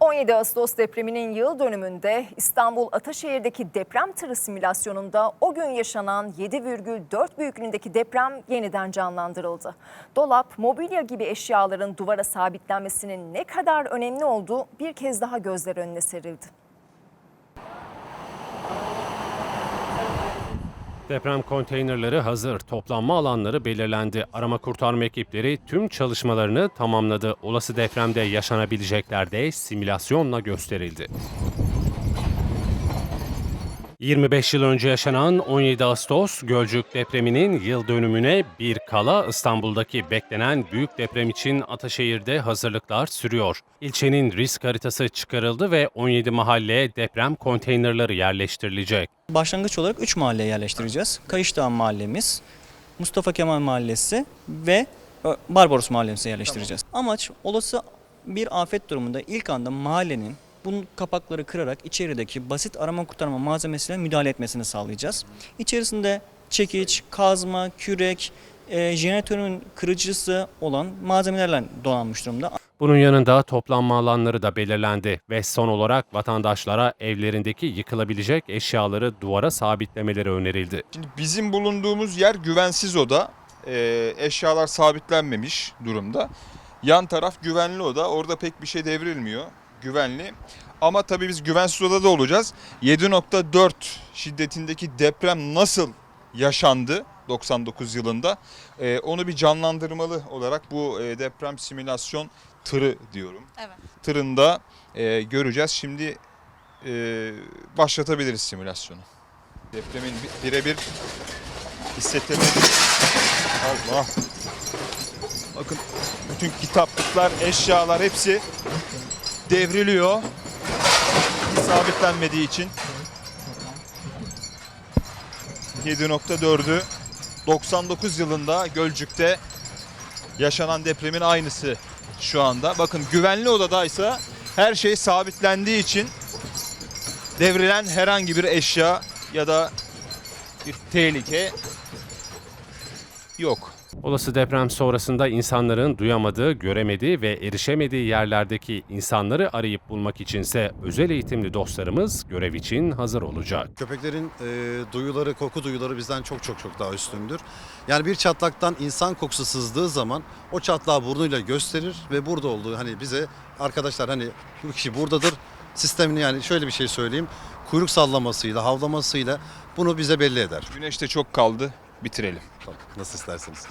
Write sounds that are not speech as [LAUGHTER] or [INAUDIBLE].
17 Ağustos depreminin yıl dönümünde İstanbul Ataşehir'deki deprem tırı simülasyonunda o gün yaşanan 7,4 büyüklüğündeki deprem yeniden canlandırıldı. Dolap, mobilya gibi eşyaların duvara sabitlenmesinin ne kadar önemli olduğu bir kez daha gözler önüne serildi. Deprem konteynerleri hazır, toplanma alanları belirlendi. Arama kurtarma ekipleri tüm çalışmalarını tamamladı. Olası depremde yaşanabilecekler de simülasyonla gösterildi. 25 yıl önce yaşanan 17 Ağustos Gölcük depreminin yıl dönümüne bir kala İstanbul'daki beklenen büyük deprem için Ataşehir'de hazırlıklar sürüyor. İlçenin risk haritası çıkarıldı ve 17 mahalleye deprem konteynerleri yerleştirilecek. Başlangıç olarak 3 mahalleye yerleştireceğiz. Kayışdağ mahallemiz, Mustafa Kemal mahallesi ve Ö, Barbaros mahallemize yerleştireceğiz. Amaç olası bir afet durumunda ilk anda mahallenin bunun kapakları kırarak içerideki basit arama kurtarma malzemesiyle müdahale etmesini sağlayacağız. İçerisinde çekiç, kazma, kürek, e, jeneratörün kırıcısı olan malzemelerle donanmış durumda. Bunun yanında toplanma alanları da belirlendi ve son olarak vatandaşlara evlerindeki yıkılabilecek eşyaları duvara sabitlemeleri önerildi. Şimdi bizim bulunduğumuz yer güvensiz oda. Ee, eşyalar sabitlenmemiş durumda. Yan taraf güvenli oda. Orada pek bir şey devrilmiyor. Güvenli. Ama tabii biz güvensiz odada olacağız. 7.4 şiddetindeki deprem nasıl yaşandı 99 yılında? Ee, onu bir canlandırmalı olarak bu e, deprem simülasyon tırı diyorum. Evet. Tırında e, göreceğiz. Şimdi e, başlatabiliriz simülasyonu. Depremin bi- birebir hissettirmek. Allah. Bakın bütün kitaplıklar, eşyalar hepsi devriliyor. Sabitlenmediği için. 7.4'ü 99 yılında Gölcük'te yaşanan depremin aynısı şu anda. Bakın güvenli odadaysa her şey sabitlendiği için devrilen herhangi bir eşya ya da bir tehlike yok. Olası deprem sonrasında insanların duyamadığı, göremediği ve erişemediği yerlerdeki insanları arayıp bulmak içinse özel eğitimli dostlarımız görev için hazır olacak. Köpeklerin e, duyuları, koku duyuları bizden çok çok çok daha üstündür. Yani bir çatlaktan insan kokusu sızdığı zaman o çatlağı burnuyla gösterir ve burada olduğu hani bize arkadaşlar hani [LAUGHS] bu kişi buradadır sistemini yani şöyle bir şey söyleyeyim. Kuyruk sallamasıyla, havlamasıyla bunu bize belli eder. Güneş de çok kaldı. Bitirelim. Nasıl isterseniz.